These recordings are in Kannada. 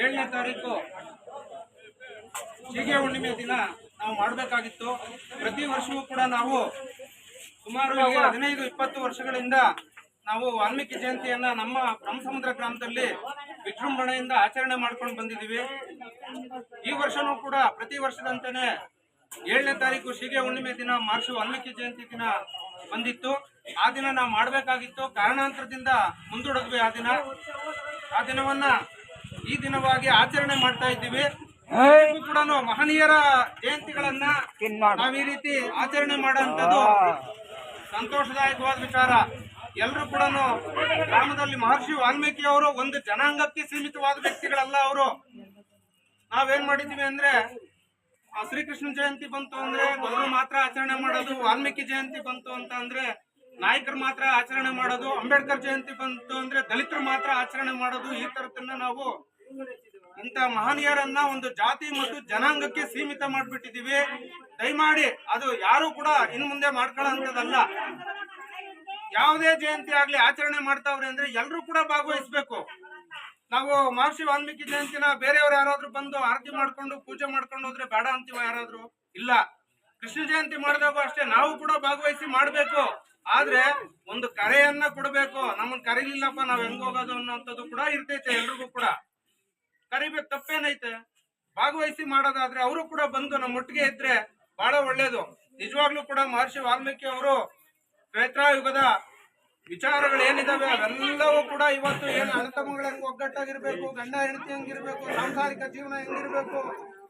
ಏಳನೇ ತಾರೀಕು ಸಿಗೆ ಹುಣ್ಣಿಮೆ ದಿನ ನಾವು ಮಾಡಬೇಕಾಗಿತ್ತು. ಪ್ರತಿ ವರ್ಷವೂ ಕೂಡ ನಾವು ಸುಮಾರು ಹದಿನೈದು ಇಪ್ಪತ್ತು ವರ್ಷಗಳಿಂದ ನಾವು ವಾಲ್ಮೀಕಿ ಜಯಂತಿಯನ್ನ ನಮ್ಮ ಬ್ರಹ್ಮಸಮುದ್ರ ಗ್ರಾಮದಲ್ಲಿ ವಿಜೃಂಭಣೆಯಿಂದ ಆಚರಣೆ ಮಾಡ್ಕೊಂಡು ಬಂದಿದ್ದೀವಿ. ಈ ವರ್ಷನೂ ಕೂಡ ಪ್ರತಿ ವರ್ಷದಂತೆಯೇ ಏಳನೇ ತಾರೀಕು ಸಿಗೆ ಹುಣ್ಣಿಮೆ ದಿನ ಮಾರ್ಚ್ ವಾಲ್ಮೀಕಿ ಜಯಂತಿ ದಿನ ಬಂದಿತ್ತು. ಆ ದಿನ ನಾವು ಮಾಡಬೇಕಾಗಿತ್ತು. ಕಾರಣಾಂತರದಿಂದ ಮುಂದೂಡಿದ್ವಿ ಆ ದಿನ. ಆ ದಿನವನ್ನ ಈ ದಿನವಾಗಿ ಆಚರಣೆ ಮಾಡ್ತಾ ಇದ್ದೀವಿ. ಕೂಡ ಮಹನೀಯರ ಜಯಂತಿಗಳನ್ನ ನಾವ್ ಈ ರೀತಿ ಆಚರಣೆ ಮಾಡುವಂತದ್ದು ಸಂತೋಷದಾಯಕವಾದ ವಿಚಾರ. ಎಲ್ಲರೂ ಕೂಡ ಗ್ರಾಮದಲ್ಲಿ ಮಹರ್ಷಿ ವಾಲ್ಮೀಕಿ ಅವರು ಒಂದು ಜನಾಂಗಕ್ಕೆ ಸೀಮಿತವಾದ ವ್ಯಕ್ತಿಗಳಲ್ಲ ಅವರು. ನಾವೇನ್ ಮಾಡಿದೀವಿ ಅಂದ್ರೆ ಆ ಶ್ರೀಕೃಷ್ಣ ಜಯಂತಿ ಬಂತು ಅಂದ್ರೆ ಗೌರವ ಮಾತ್ರ ಆಚರಣೆ ಮಾಡೋದು ವಾಲ್ಮೀಕಿ ಜಯಂತಿ ಬಂತು ಅಂತ ಅಂದ್ರೆ ನಾಯಕರು ಮಾತ್ರ ಆಚರಣೆ ಮಾಡೋದು, ಅಂಬೇಡ್ಕರ್ ಜಯಂತಿ ಬಂತು ಅಂದ್ರೆ ದಲಿತರು ಮಾತ್ರ ಆಚರಣೆ ಮಾಡೋದು, ಈ ತರದನ್ನ ನಾವು ಇಂತ ಮಹನೀಯರನ್ನ ಒಂದು ಜಾತಿ ಮತ್ತು ಜನಾಂಗಕ್ಕೆ ಸೀಮಿತ ಮಾಡ್ಬಿಟ್ಟಿದೀವಿ ದಯಮಾಡಿ ಅದು ಯಾರು ಕೂಡ ಇನ್ ಮುಂದೆ ಮಾಡ್ಕೊಳ್ಳೋಂಥದ್ದಲ್ಲ ಯಾವುದೇ ಜಯಂತಿ ಆಗ್ಲಿ ಆಚರಣೆ ಮಾಡ್ತಾವ್ರೆ ಅಂದ್ರೆ ಎಲ್ಲರೂ ಕೂಡ ಭಾಗವಹಿಸ್ಬೇಕು. ನಾವು ಮಹರ್ಷಿ ವಾಲ್ಮೀಕಿ ಜಯಂತಿನ ಬೇರೆಯವ್ರು ಯಾರಾದ್ರೂ ಬಂದು ಆರತಿ ಮಾಡ್ಕೊಂಡು, ಪೂಜೆ ಮಾಡ್ಕೊಂಡು ಹೋದ್ರೆ ಬೇಡ ಅಂತೀವ ಯಾರಾದ್ರೂ? ಇಲ್ಲ. ಕೃಷ್ಣ ಜಯಂತಿ ಮಾಡಿದಾಗ ಅಷ್ಟೇ, ನಾವು ಕೂಡ ಭಾಗವಹಿಸಿ ಮಾಡ್ಬೇಕು. ಆದ್ರೆ ಒಂದು ಕರೆಯನ್ನ ಕೊಡಬೇಕು. ನಮ್ಮನ್ ಕರೀಲಿಲ್ಲಪ್ಪ, ನಾವ್ ಹೆಂಗ್ ಹೋಗೋದು ಅನ್ನೋಂಥದ್ದು ಕೂಡ ಇರ್ತೈತೆ, ಎಲ್ರಿಗೂ ಕೂಡ. ಕರಿಬೇಕು, ತಪ್ಪೇನೈತೆ? ಭಾಗವಹಿಸಿ ಮಾಡೋದಾದ್ರೆ ಅವರು ಕೂಡ ಬಂದು ನಮ್ಮ ಒಟ್ಟಿಗೆ ಇದ್ರೆ ಬಹಳ ಒಳ್ಳೇದು. ನಿಜವಾಗ್ಲೂ ಕೂಡ ಮಹರ್ಷಿ ವಾಲ್ಮೀಕಿ ಅವರು ತ್ರೇತಾಯುಗದ ವಿಚಾರಗಳು ಏನಿದಾವೆ, ಅವೆಲ್ಲವೂ ಕೂಡ ಇವತ್ತು ಏನು ಅಣ್ಣತಮ್ಮಗಳು ಹೆಂಗ್ ಒಗ್ಗಟ್ಟಾಗಿರ್ಬೇಕು, ಗಂಡ ಹೆಂಡತಿ ಹೆಂಗಿರ್ಬೇಕು, ಸಾಂಸಾರಿಕ ಜೀವನ ಹೆಂಗಿರ್ಬೇಕು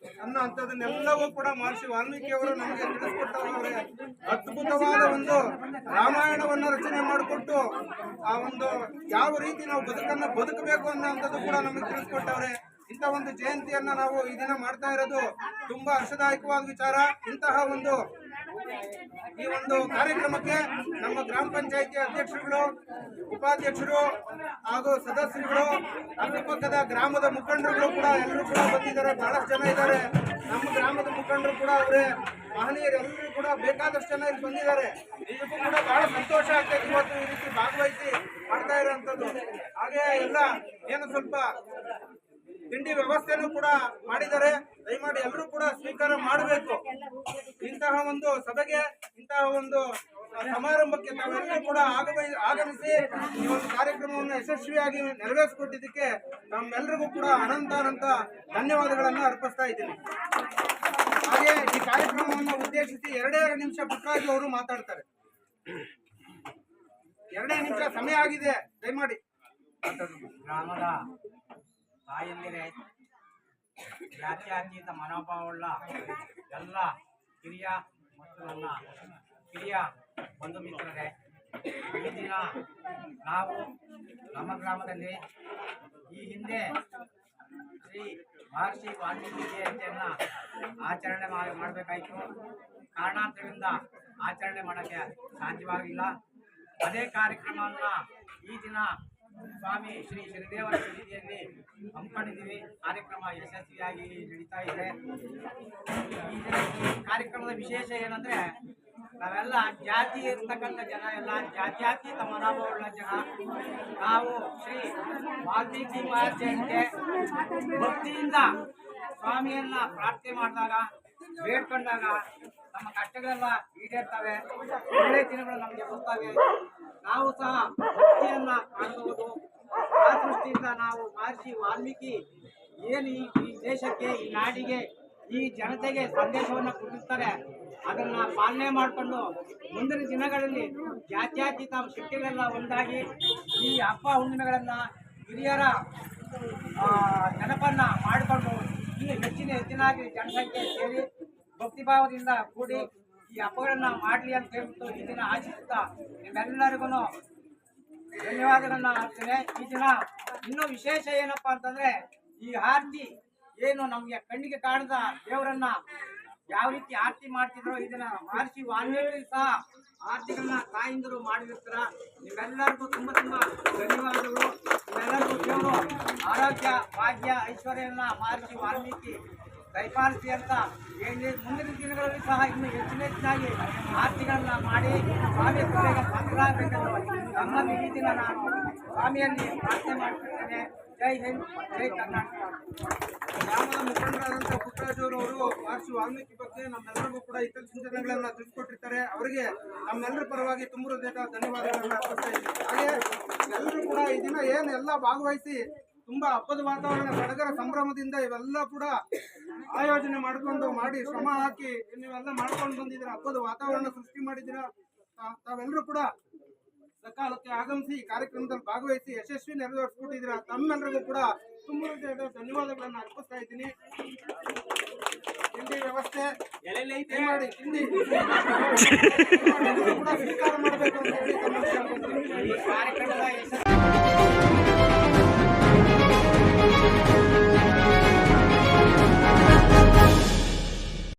ಅನ್ನೋ ಕೂಡ ಮಹರ್ಷಿ ವಾಲ್ಮೀಕಿ ಅವರು ನಮಗೆ ತಿಳಿಸ್ಕೊಟ್ಟವ್ರೆ. ಅದ್ಭುತವಾದ ಒಂದು ರಾಮಾಯಣವನ್ನ ರಚನೆ ಮಾಡಿಕೊಟ್ಟು ಆ ಒಂದು ಯಾವ ರೀತಿ ನಾವು ಬದುಕನ್ನ ಬದುಕಬೇಕು ಅನ್ನೋಂಥದ್ದು ಕೂಡ ನಮಗೆ ತಿಳಿಸ್ಕೊಟ್ಟವ್ರೆ. ಇಂಥ ಒಂದು ಜಯಂತಿಯನ್ನ ನಾವು ಈ ದಿನ ಮಾಡ್ತಾ ಇರೋದು ತುಂಬಾ ಹರ್ಷದಾಯಕವಾದ ವಿಚಾರ. ಇಂತಹ ಒಂದು ಈ ಒಂದು ಕಾರ್ಯಕ್ರಮಕ್ಕೆ ನಮ್ಮ ಗ್ರಾಮ ಪಂಚಾಯಿತಿ ಅಧ್ಯಕ್ಷರುಗಳು, ಉಪಾಧ್ಯಕ್ಷರು ಹಾಗೂ ಸದಸ್ಯರುಗಳು ಅಕ್ಕಪಕ್ಕದ ಗ್ರಾಮದ ಮುಖಂಡರುಗಳು ಕೂಡ ಎಲ್ಲರೂ ಕೂಡ ಬಂದಿದ್ದಾರೆ. ಬಹಳಷ್ಟು ಜನ ಇದ್ದಾರೆ. ನಮ್ಮ ಗ್ರಾಮದ ಮುಖಂಡರು ಕೂಡ ಅವರೇ ಮಹನೀಯರು ಎಲ್ಲರೂ ಕೂಡ ಬೇಕಾದಷ್ಟು ಜನ ಇಲ್ಲಿ ಬಂದಿದ್ದಾರೆ. ಇದಕ್ಕೂ ಕೂಡ ಬಹಳ ಸಂತೋಷ ಆಗ್ತೈತಿ ಇವತ್ತು ಈ ರೀತಿ ಭಾಗವಹಿಸಿ ಮಾಡ್ತಾ ಇರೋಂಥದ್ದು ಹಾಗೆ ಎಲ್ಲ ಏನು ಸ್ವಲ್ಪ ತಿಂಡಿ ವ್ಯವಸ್ಥೆನೂ ಕೂಡ ಮಾಡಿದ್ದಾರೆ. ದಯಮಾಡಿ ಎಲ್ಲರೂ ಕೂಡ ಸ್ವೀಕಾರ ಮಾಡಬೇಕು. ಇಂತಹ ಒಂದು ಸಭೆಗೆ, ಇಂತಹ ಒಂದು ಸಮಾರಂಭಕ್ಕೆ ತಾವೆಲ್ಲರೂ ಕೂಡ ಆಗಮಿ ಆಗಮಿಸಿ ಈ ಒಂದು ಕಾರ್ಯಕ್ರಮವನ್ನು ಯಶಸ್ವಿಯಾಗಿ ನೆರವೇರಿಸಿಕೊಟ್ಟಿದ್ದಕ್ಕೆ ನಮ್ಮೆಲ್ಲರಿಗೂ ಕೂಡ ಅನಂತ ಅನಂತ ಧನ್ಯವಾದಗಳನ್ನು ಅರ್ಪಿಸ್ತಾ ಇದ್ದೀನಿ. ಹಾಗೆ ಈ ಕಾರ್ಯಕ್ರಮವನ್ನು ಉದ್ದೇಶಿಸಿ ಎರಡೇ ನಿಮಿಷ ಪುಟ್ಟರಾಜು ಅವರು ಮಾತಾಡ್ತಾರೆ. ಎರಡೇ ನಿಮಿಷ ಸಮಯ ಆಗಿದೆ. ದಯಮಾಡಿ. ಗ್ರಾಮದ ತಾಯಂದಿರೇ, ಜಾತ್ಯಾತೀತ ಮನೋಭಾವವುಳ್ಳ ಎಲ್ಲ ಹಿರಿಯ ಮತ್ತು ನನ್ನ ಹಿರಿಯ ಬಂಧು ಮಿತ್ರರೇ, ಈ ದಿನ ನಾವು ನಮ್ಮ ಗ್ರಾಮದಲ್ಲಿ ಈ ಹಿಂದೆ ಶ್ರೀ ಮಹರ್ಷಿ ವಾಲ್ಮೀಕಿ ಜಯಂತಿಯನ್ನು ಆಚರಣೆ ಮಾಡಿ ಮಾಡಬೇಕಾಯಿತು. ಕಾರಣಾಂತರದಿಂದ ಆಚರಣೆ ಮಾಡೋಕ್ಕೆ ಸಾಧ್ಯವಾಗಿಲ್ಲ. ಅದೇ ಕಾರ್ಯಕ್ರಮವನ್ನು ಈ ದಿನ ಸ್ವಾಮಿ ಶ್ರೀ ಶ್ರೀದೇವರ ಸನ್ನಿಧಿಯಲ್ಲಿ ಹಮ್ಮಿಕೊಂಡಿದ್ದೀವಿ ಕಾರ್ಯಕ್ರಮ ಯಶಸ್ವಿಯಾಗಿ ನಡೀತಾ ಇದೆ. ಕಾರ್ಯಕ್ರಮದ ವಿಶೇಷ ಏನಂದ್ರೆ, ನಾವೆಲ್ಲ ಜಾತಿ ಇರ್ತಕ್ಕಂಥ ಜನ ಎಲ್ಲ, ಜಾತ್ಯಾತೀತ ಮನೋಭಾವವುಳ್ಳ ಜನ. ನಾವು ಶ್ರೀ ವಾಲ್ಮೀಕಿ ಮಹರ್ಷಿಯಂತೆ ಭಕ್ತಿಯಿಂದ ಸ್ವಾಮಿಯನ್ನ ಪ್ರಾರ್ಥನೆ ಮಾಡಿದಾಗ, ಬೇಡ್ಕೊಂಡಾಗ ನಮ್ಮ ಕಷ್ಟಗಳೆಲ್ಲ ಈಡೇರ್ತವೆ. ಒಳ್ಳೆ ದಿನಗಳು ನಮಗೆ ಬರ್ತವೆ ನಾವು ಸಹ ಭಕ್ತಿಯನ್ನ ಕಾಣಬಹುದು. ಆ ನಾವು ಮಹರ್ಷಿ ವಾಲ್ಮೀಕಿ ಏನು ಈ ದೇಶಕ್ಕೆ, ಈ ನಾಡಿಗೆ, ಈ ಜನತೆಗೆ ಸಂದೇಶವನ್ನು ಕೊಟ್ಟಿರ್ತಾರೆ, ಅದನ್ನ ಪಾಲನೆ ಮಾಡಿಕೊಂಡು ಮುಂದಿನ ದಿನಗಳಲ್ಲಿ ಜಾತ್ಯತೀತ ಶಕ್ತಿಗಳೆಲ್ಲ ಒಂದಾಗಿ ಈ ಹಬ್ಬ ಹುಣ್ಣಿಮೆಗಳನ್ನು ಹಿರಿಯರ ನೆನಪನ್ನು ಮಾಡಿಕೊಂಡು ಇಲ್ಲಿ ಹೆಚ್ಚಿನ ಹೆಚ್ಚಿನಾಗಿ ಜನಸಂಖ್ಯೆ ಸೇರಿ ಭಕ್ತಿಭಾವದಿಂದ ಕೂಡಿ ಈ ಹಬ್ಬಗಳನ್ನು ಮಾಡಲಿ ಅಂತ ಹೇಳ್ಬಿಟ್ಟು ಈ ದಿನ ಆಚರಿಸುತ್ತಾ ನಿಮ್ಮೆಲ್ಲರಿಗೂ ಧನ್ಯವಾದಗಳನ್ನ ಹಾಕ್ತೇನೆ ಈ ದಿನ ಇನ್ನೂ ವಿಶೇಷ ಏನಪ್ಪಾ ಅಂತಂದ್ರೆ ಈ ಆರತಿ ಏನು ನಮ್ಗೆ ಕಣ್ಣಿಗೆ ಕಾಣದ ದೇವರನ್ನ ಯಾವ ರೀತಿ ಆರತಿ ಮಾಡ್ತಿದ್ರು ಇದನ್ನ ಮಹರ್ಷಿ ವಾಲ್ಮೀಕಿ ಸಹ ಆರತಿಗಳನ್ನ ತಾಯಿಂದರು ಮಾಡಿರ್ತಾರ. ನಿಮ್ಮೆಲ್ಲರಿಗೂ ತುಂಬಾ ತುಂಬಾ ಧನ್ಯವಾದಗಳು. ನಿಮ್ಮೆಲ್ಲರಿಗೂ ದೇವರು ಆರೋಗ್ಯ, ಭಾಗ್ಯ ಐಶ್ವರ್ಯವನ್ನ ಮಹರ್ಷಿ ವಾಲ್ಮೀಕಿ ದಯಪಾಲಿಸಿ ಅಂತ ಮುಂದಿನ ದಿನಗಳಲ್ಲಿ ಸಹ ಇನ್ನು ಹೆಚ್ಚಿನ ಹೆಚ್ಚಾಗಿ ಆರ್ತಿಗಳನ್ನ ಮಾಡಿ ಸ್ವಾಮಿ ಪಾತ್ರರಾಗಬೇಕೆಂದು ನಮ್ಮಲ್ಲಿ ಈ ದಿನ ನಾನು ಸ್ವಾಮಿಯಲ್ಲಿ ಪ್ರಾರ್ಥನೆ ಮಾಡ್ತಿದ್ದೇನೆ ಜೈ ಹಿಂದ್, ಜೈ ಕರ್ನಾಟಕ. ಗ್ರಾಮದ ಮುಖಂಡರಾದಂತಹ ಪುಟ್ಟರಾಜವರವರು ಮಹರ್ಷಿ ವಾಲ್ಮೀಕಿ ಬಗ್ಗೆ ನಮ್ಮೆಲ್ಲರಿಗೂ ಕೂಡ ಇತರ ಸೂಚನೆಗಳನ್ನ ತಿಳಿಸ್ಕೊಟ್ಟಿರ್ತಾರೆ. ಅವರಿಗೆ ನಮ್ಮೆಲ್ಲರ ಪರವಾಗಿ ತುಂಬ ಹೃದಯದ ಧನ್ಯವಾದಗಳನ್ನ ಅರ್ಪಿಸ್ತಾ ಹಾಗೆ ಎಲ್ಲರೂ ಕೂಡ ಈ ದಿನ ಏನು ಎಲ್ಲ ಭಾಗವಹಿಸಿ ತುಂಬಾ ಹಬ್ಬದ ವಾತಾವರಣ ಸಡಗರ ಸಂಭ್ರಮದಿಂದ ಇವೆಲ್ಲ ಕೂಡ ಆಯೋಜನೆ ಮಾಡ್ಕೊಂಡು ಮಾಡಿ ಶ್ರಮ ಹಾಕಿ ನೀವೆಲ್ಲ ಮಾಡ್ಕೊಂಡು ಬಂದಿದ್ದೀರಾ ಹಬ್ಬದ ವಾತಾವರಣ ಸೃಷ್ಟಿ ಮಾಡಿದ್ದೀರಾ ತಾವೆಲ್ಲರೂ ಕೂಡ ಸಕಾಲಕ್ಕೆ ಆಗಮಿಸಿ ಈ ಕಾರ್ಯಕ್ರಮದಲ್ಲಿ ಭಾಗವಹಿಸಿ ಯಶಸ್ವಿ ನೆರವೇರಿಸ್ಕೊಟ್ಟಿದ್ದೀರಾ ತಮ್ಮೆಲ್ಲರಿಗೂ ಕೂಡ ತುಂಬ ಧನ್ಯವಾದಗಳನ್ನ ಅರ್ಪಿಸ್ತಾ ಇದ್ದೀನಿ ತಿಂಡಿ ವ್ಯವಸ್ಥೆ ಮಾಡಿ ತಿಂಡಿ ಕೂಡ ಸ್ವೀಕಾರ ಮಾಡಬೇಕು ಅಂತ